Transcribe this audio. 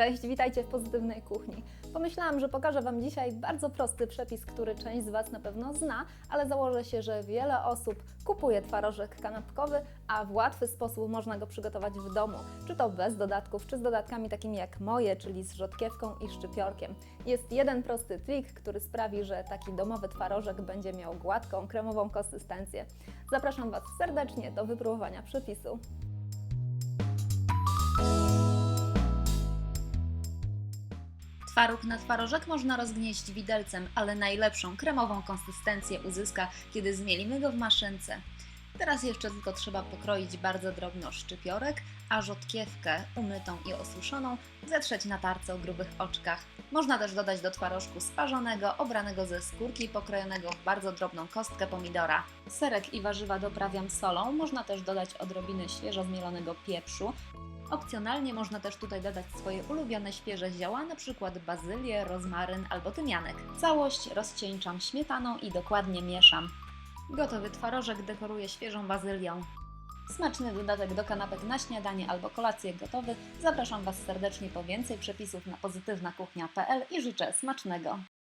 Cześć, witajcie w Pozytywnej Kuchni. Pomyślałam, że pokażę Wam dzisiaj bardzo prosty przepis, który część z Was na pewno zna, ale założę się, że wiele osób kupuje twarożek kanapkowy, a w łatwy sposób można go przygotować w domu, czy to bez dodatków, czy z dodatkami takimi jak moje, czyli z rzodkiewką i szczypiorkiem. Jest jeden prosty trik, który sprawi, że taki domowy twarożek będzie miał gładką, kremową konsystencję. Zapraszam Was serdecznie do wypróbowania przepisu. Twaróg na twarożek można rozgnieść widelcem, ale najlepszą kremową konsystencję uzyska, kiedy zmielimy go w maszynce. Teraz jeszcze tylko trzeba pokroić bardzo drobno szczypiorek, a rzodkiewkę umytą i osuszoną zetrzeć na tarce o grubych oczkach. Można też dodać do twarożku sparzonego, obranego ze skórki, pokrojonego w bardzo drobną kostkę pomidora. Serek i warzywa doprawiam solą, można też dodać odrobinę świeżo zmielonego pieprzu, Opcjonalnie można też tutaj dodać swoje ulubione świeże zioła, np. bazylię, rozmaryn albo tymianek. Całość rozcieńczam śmietaną i dokładnie mieszam. Gotowy twarożek dekoruję świeżą bazylią. Smaczny dodatek do kanapek na śniadanie albo kolację gotowy. Zapraszam Was serdecznie po więcej przepisów na pozytywnakuchnia.pl i życzę smacznego.